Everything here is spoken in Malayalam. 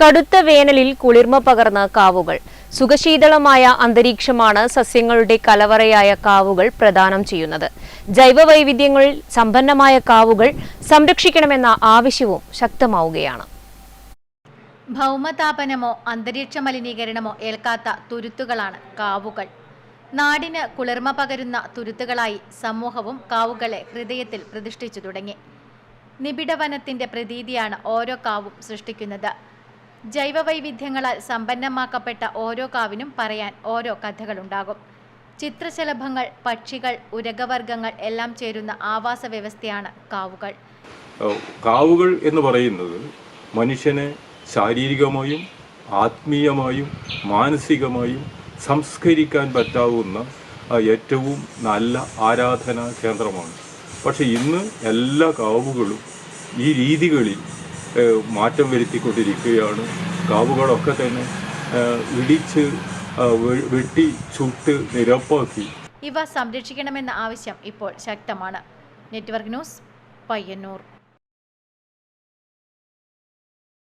കടുത്ത വേനലിൽ കുളിർമ പകർന്ന കാവുകൾ. സുഖശീതളമായ അന്തരീക്ഷമാണ് സസ്യങ്ങളുടെ കലവറയായ കാവുകൾ പ്രദാനം ചെയ്യുന്നത്. ജൈവ വൈവിധ്യങ്ങളിൽ സമ്പന്നമായ കാവുകൾ സംരക്ഷിക്കണമെന്ന ആവശ്യവും ശക്തമാവുകയാണ്. ഭൗമതാപനമോ അന്തരീക്ഷ മലിനീകരണമോ ഏൽക്കാത്ത തുരുത്തുകളാണ് കാവുകൾ. നാടിന് കുളിർമ പകരുന്ന തുരുത്തുകളായി സമൂഹവും കാവുകളെ ഹൃദയത്തിൽ പ്രതിഷ്ഠിച്ചു തുടങ്ങി. നിബിഡവനത്തിന്റെ പ്രതീതിയാണ് ഓരോ കാവും സൃഷ്ടിക്കുന്നത്. ജൈവവൈവിധ്യങ്ങളാൽ സമ്പന്നമാക്കപ്പെട്ട ഓരോ കാവിനും പറയാൻ ഓരോ കഥകളുണ്ടാകും. ചിത്രശലഭങ്ങൾ പക്ഷികൾ ഉരകവർഗങ്ങൾ എല്ലാം ചേരുന്ന ആവാസ വ്യവസ്ഥയാണ് കാവുകൾ. കാവുകൾ എന്ന് പറയുന്നത് മനുഷ്യനെ ശാരീരികമായും ആത്മീയമായും മാനസികമായും സംസ്കരിക്കാൻ പറ്റാവുന്ന ഏറ്റവും നല്ല ആരാധനാ കേന്ദ്രമാണ്. പക്ഷെ ഇന്ന് എല്ലാ കാവുകളും ഈ രീതികളിൽ മാറ്റം വരുത്തിക്കൊണ്ടിരിക്കുകയാണ്. കാവുകളൊക്കെ തന്നെ ഇടിച്ച് വെട്ടി ചുട്ട് നിരപ്പാക്കി. ഇവ സംരക്ഷിക്കണമെന്ന ആവശ്യം ഇപ്പോൾ ശക്തമാണ്. Network news Payyanur.